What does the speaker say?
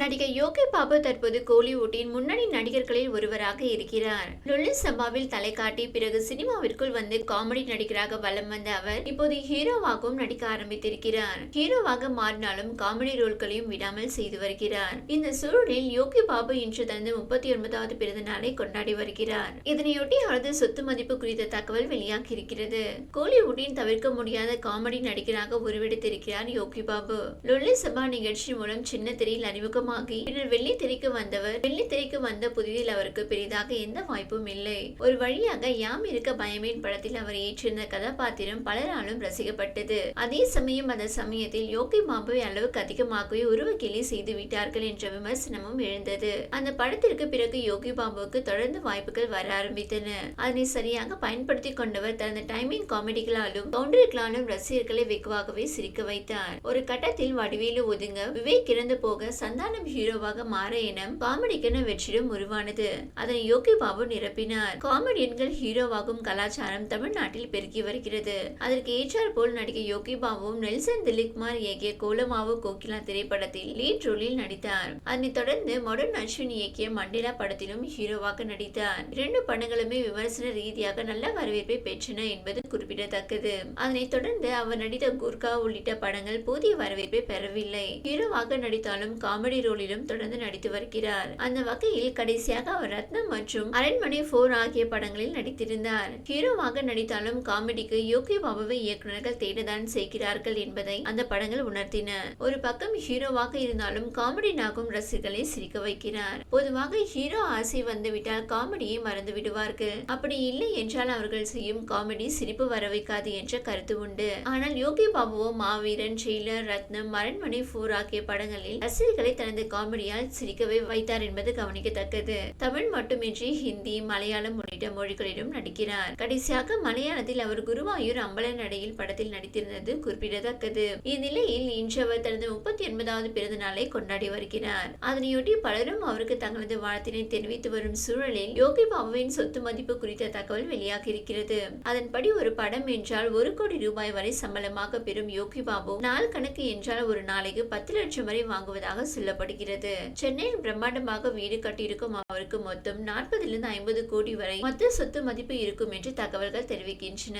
நடிகை யோகி பாபு தற்போது கோலிவுட்டின் முன்னணி நடிகர்களில் ஒருவராக இருக்கிறார். லொல்லி சபாவில் தலை காட்டி பிறகு சினிமாவிற்குள் வந்து காமெடி நடிகராக வலம் வந்த அவர் இப்போது ஹீரோவாகவும் நடிக்க ஆரம்பித்திருக்கிறார். ஹீரோவாக மாறினாலும் காமெடி ரோல்களையும் விடாமல் செய்து வருகிறார். இந்த சூழலில் யோகி பாபு இன்று தனது முப்பத்தி ஒன்பதாவது பிறந்த நாளை கொண்டாடி வருகிறார். இதனையொட்டி அவரது சொத்து மதிப்பு குறித்த தகவல் வெளியாகி இருக்கிறது கோலிவுட்டின் தவிர்க்க முடியாத காமெடி நடிகராக உருவெடுத்திருக்கிறார் யோகி பாபு. லொல்லி சபா நிகழ்ச்சி மூலம் சின்ன திரையில் அறிமுகமாகி பின்னர் வெள்ளி திரைக்கு வந்தவர். வெள்ளி திரைக்கு வந்த புதிதில் அவருக்கு பெரிதாக எந்த வாய்ப்பும் இல்லை. ஒரு வழியாக யாம் இருக்க பயமேன் படத்தில் அவர் ஏற்றிருந்த கதாபாத்திரம் பலராலும் ரசிக்கப்பட்டது. அதே சமயம் அந்த சமயத்தில் யோகி பாபுவை அளவுக்கு அதிகமாகவே உருவக்கேலி செய்து விட்டார்கள் என்ற விமர்சனமும் எழுந்தது. அந்த படத்திற்கு பிறகு யோகி பாபுவுக்கு தொடர்ந்து வாய்ப்புகள் வர ஆரம்பித்தன. அதனை சரியாக பயன்படுத்தி கொண்டவர் தனது டைமிங் காமெடிகளாலும் கவுண்டர்களாலும் ரசிகர்களை வெகுவாகவே சிரிக்க வைத்தார். ஒரு கட்டத்தில் வடிவேலு ஒதுங்க விவேக் இறந்து போக சந்தான சந்தானம் ஹீரோவாக மாற என காமெடிக்கென வெற்றிடம் உருவானது. அதனை யோகி பாபு நிரப்பினார். காமெடியன்கள் ஹீரோவாகும் கலாச்சாரம் தமிழ்நாட்டில் பெருகி வருகிறது. அதற்கு ஏற்றார் போல் நடிகை யோகி பாபுவும் நெல்சன் திலீப்குமார் இயக்கிய கோலமாவு கோகிலா திரைப்படத்தில் லீட் ரோலில் நடித்தார். அதனைத் தொடர்ந்து மொடன் அஸ்வின் இயக்கிய மண்டேலா படத்திலும் ஹீரோவாக நடித்தார். இரண்டு படங்களுமே விமர்சன ரீதியாக நல்ல வரவேற்பை பெற்றன என்பது குறிப்பிடத்தக்கது. அதனைத் தொடர்ந்து அவர் நடித்த குர்கா உள்ளிட்ட படங்கள் போதிய வரவேற்பை பெறவில்லை. ஹீரோவாக நடித்தாலும் காமெடி ரோலிலும் தொடர்ந்து நடித்து வருகிறார். அந்த வகையில் கடைசியாக அவர் ரத்னம் மற்றும் அரண்மனை போர் ஆகிய படங்களில் நடித்திருந்தார். ஹீரோவாக நடித்தாலும் காமெடிக்கு யோகி பாபுவை இயக்குநர்கள் தேடதான் செய்கிறார்கள் என்பதை அந்த படங்கள் உணர்த்தின. ஒரு பக்கம் ஹீரோவாக இருந்தாலும் காமெடி நாகும் ரசிகர்களை சிரிக்க வைக்கிறார். பொதுவாக ஹீரோ ஆசை வந்துவிட்டால் காமெடியை மறந்து விடுவார்கள். அப்படி இல்லை என்றால் அவர்கள் செய்யும் காமெடி சிரிப்பு வர வைக்காது என்ற கருத்து உண்டு. ஆனால் யோகி பாபுவோ மாவீரன் ஜெயிலர் ரத்னம் அரண்மனை போர் ஆகிய படங்களில் ரசிகர்களை தனது தனது காமெடியால் சிரிக்கவே வைத்தார் என்பது கவனிக்கத்தக்கது. தமிழ் மட்டுமின்றி ஹிந்தி மலையாளம் உள்ளிட்ட மொழிகளிலும் நடிக்கிறார். கடைசியாக மலையாளத்தில் அவர் குருவாயூர் அம்பல நடையில் படத்தில் நடித்திருந்தது குறிப்பிடத்தக்கது. இந்நிலையில் இன்று அவர் தனது முப்பத்தி ஒன்பதாவது பிறந்த நாளை கொண்டாடி வருகிறார். அதனையொட்டி பலரும் அவருக்கு தங்களது வாழ்த்தினை தெரிவித்து வரும் சூழலில் யோகி பாபுவின் சொத்து மதிப்பு குறித்த தகவல் வெளியாகி இருக்கிறது அதன்படி ஒரு படம் என்றால் ஒரு கோடி ரூபாய் வரை சம்பளமாக பெறும் யோகி பாபு நாள் கணக்கு என்றால் ஒரு நாளைக்கு பத்து லட்சம் வரை வாங்குவதாக சொல்லப்படுகிறது சென்னையில் பிரம்மாண்டமாக வீடு கட்டியிருக்கும் அவருக்கு மொத்தம் நாற்பதிலிருந்து ஐம்பது கோடி வரை மொத்த சொத்து மதிப்பு இருக்கும் என்று தகவல்கள் தெரிவிக்கின்றன.